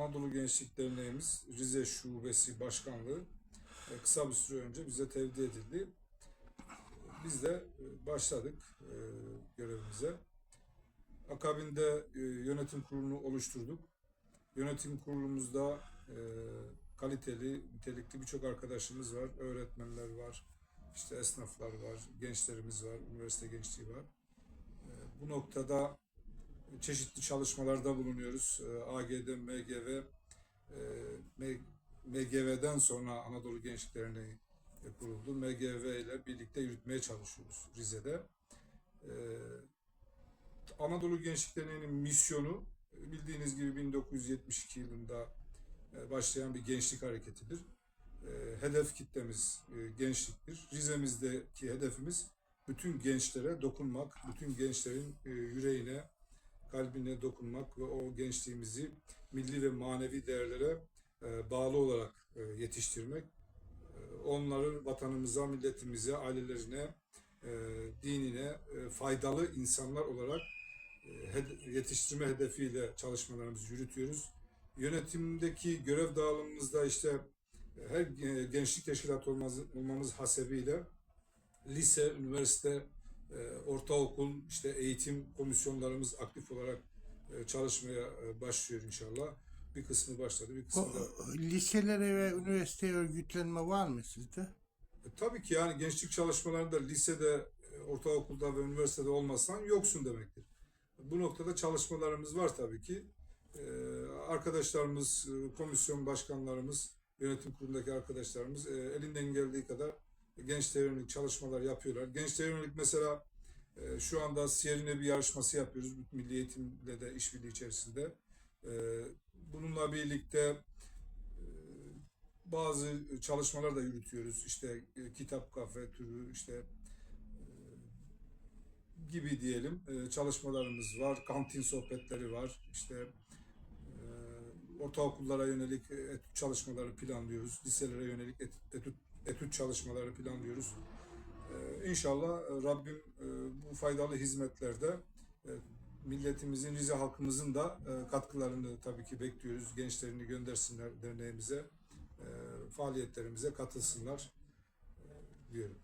Anadolu Gençlik Derneğimiz Rize Şubesi Başkanlığı e, kısa bir süre önce bize tevdi edildi. Biz de e, başladık e, görevimize. Akabinde yönetim kurulunu oluşturduk. Yönetim kurulumuzda kaliteli, nitelikli birçok arkadaşımız var. Öğretmenler var, işte esnaflar var, gençlerimiz var, üniversite gençliği var. Bu noktada çeşitli çalışmalarda bulunuyoruz. E, AGD, MGV, e, MGV'den sonra Anadolu Gençlik Derneği e, kuruldu. MGV ile birlikte yürütmeye çalışıyoruz Rize'de. E, Anadolu Gençlik Derneği'nin misyonu bildiğiniz gibi 1972 yılında e, başlayan bir gençlik hareketidir. E, Hedef kitlemiz gençliktir. Rize'mizdeki hedefimiz bütün gençlere dokunmak, bütün gençlerin yüreğine, kalbine dokunmak ve o gençliğimizi milli ve manevi değerlere e, bağlı olarak e, yetiştirmek. E, Onları vatanımıza, milletimize, ailelerine, dinine faydalı insanlar olarak yetiştirme hedefiyle çalışmalarımızı yürütüyoruz. Yönetimdeki görev dağılımımızda işte her gençlik teşkilatı olmaz, olmamız hasebiyle lise, üniversite, ortaokul, işte eğitim komisyonlarımız aktif olarak e, çalışmaya e, başlıyor inşallah. Bir kısmı başladı, bir kısmı O, da o, liselere ve üniversiteye örgütlenme var mı sizde? E, Tabii ki yani gençlik çalışmalarında lisede, e, ortaokulda ve üniversitede olmasan yoksun demektir. Bu noktada çalışmalarımız var tabii ki. E, Arkadaşlarımız, e, komisyon başkanlarımız, yönetim kurulundaki arkadaşlarımız e, elinden geldiği kadar gençlere yönelik çalışmalar yapıyorlar. Gençlere yönelik mesela e, şu anda Siyerine bir yarışması yapıyoruz. Milli Eğitimle de işbirliği içerisinde. E, Bununla birlikte e, bazı çalışmalar da yürütüyoruz. İşte e, kitap kafe türü işte e, gibi diyelim e, çalışmalarımız var. Kantin sohbetleri var. İşte e, ortaokullara yönelik e, etüt çalışmaları planlıyoruz. Liselere yönelik et- etüt, etüt çalışmaları planlıyoruz. E, İnşallah e, Rabbim e, bu faydalı hizmetlerde e, milletimizin, Rize halkımızın da katkılarını tabii ki bekliyoruz. Gençlerini göndersinler derneğimize, faaliyetlerimize katılsınlar diyorum.